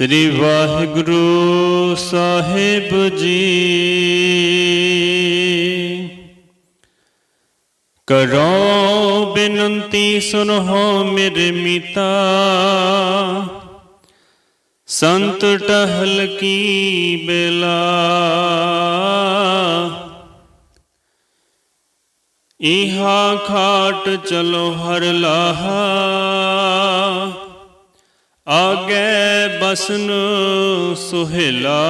ਸ੍ਰੀ ਵਾਹਿਗੁਰੂ ਸਾਹਿਬ ਜੀ। ਕਰੋ ਬੇਨੰਤੀ ਸੁਨੋ ਮੇਰੇ ਮੀਤਾ। ਸੰਤ ਟਹਲ ਕੀ ਬੇਲਾ। ਇਹਾ ਖਾਟ ਚਲੋ ਹਰ ਲਾਹਾ। ਆਗੇ ਬਸਨ ਸੁਹੇਲਾ।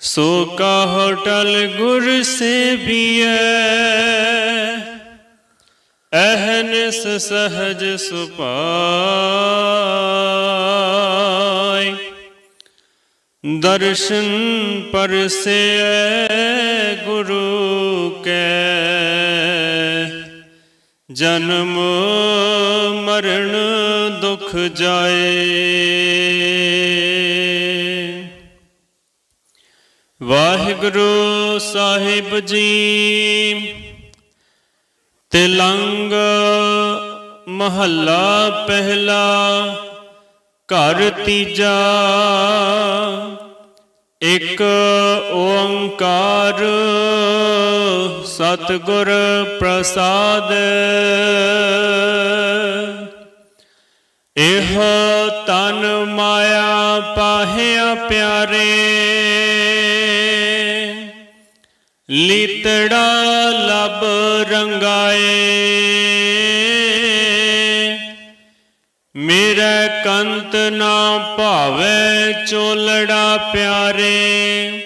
ਸੋ ਕਾ ਹੋਟਲ ਗੁਰ ਸੇਵੀਐ। ਅਹਨਿਸ ਸਹਜ ਸੁਪਾਈ ਦਰਸ਼ਨ ਪਰਸੇ ਗੁਰੂ ਕੈ। ਜਨਮ ਮਰਨ ਦੁਖ ਜਾਏ। ਵਾਹਿਗੁਰੂ ਸਾਹਿਬ ਜੀ ਤਿਲੰਗ ਮਹੱਲਾ ਪਹਿਲਾ ਘਰ ਤੀਜਾ ਇੱਕ ਓੰਕਾਰ ਸਤਿਗੁਰ ਪ੍ਰਸਾਦ। ਇਹ ਤਨ ਮਾਇਆ ਪਾਹਿਆ ਪਿਆਰੇ। ਲੀਤੜਾ ਲਬ ਰੰਗਾਏ। ਮੇਰਾ ਕੰਤ ਨਾ ਭਾਵੇ ਚੋਲੜਾ ਪਿਆਰੇ।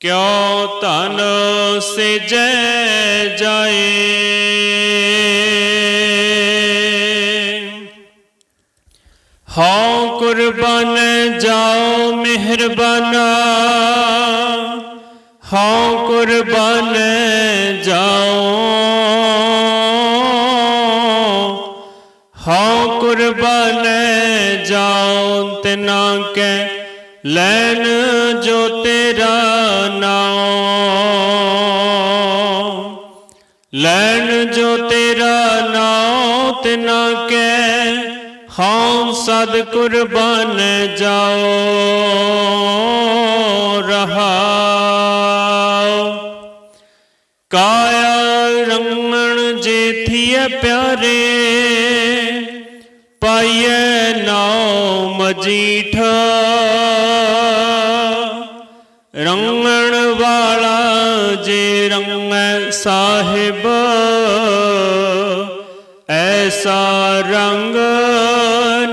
ਕਿਉ ਧਨ ਸੇਜੈ ਜਾਏ? ਹਉ ਕੁਰਬਾਨ ਜਾਓ ਮਿਹਰਬਾਨਾ। ਹਉ ਕੁਰਬਾਨ ਜਾਓ। ਹਉ ਕੁਰਬਾਨ ਜਾਓ ਤਿਨਾ ਕੈ ਲੈਣ ਜੋ ਤੇਰਾ ਨਾਮ ਲੈਣ ਜੋ ਤੇਰਾ ਨਾਮ ਤਿਨਾ ਕੈ ਹਉ ਸਦ ਕੁਰਬਾਨ ਜਾਓ ਰਹਾਉ ਕਾਇਆ ਰੰਗਣ ਜੇਥੀਏ ਪਿਆਰੇ ਪਾਈਏ ਨਾਉ ਮਜੀ ਰੰਗਣ ਵਾਲਾ ਜੇ ਰੰਗੈ ਸਾਹਿਬ, ਐਸਾ ਰੰਗ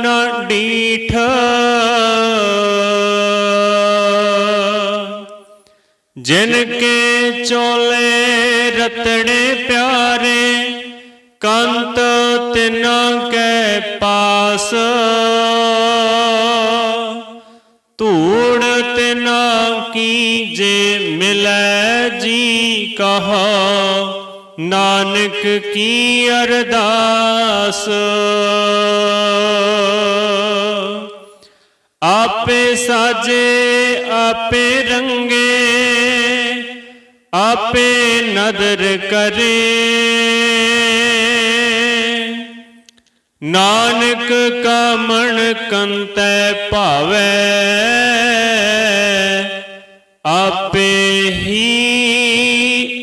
ਨਾ ਡੀਠ। ਜਿਨ ਕੇ ਚੋਲੇ ਰਤੜੇ ਪਿਆਰੇ, ਕੰਤ ਤਿਨਾ ਕੈ ਪਾਸ। ਧੂੜ ਤਿਨਾ ਕੀ ਜੇ ਮਿਲੈ ਜੀ ਕਹਾ। ਨਾਨਕ ਕੀ ਅਰਦਾਸ। ਆਪੇ ਸਾਜੇ, ਆਪੇ ਰੰਗੇ, ਆਪੇ ਨਦਰ ਕਰੇ। ਨਾਨਕ ਕਾ ਮਨ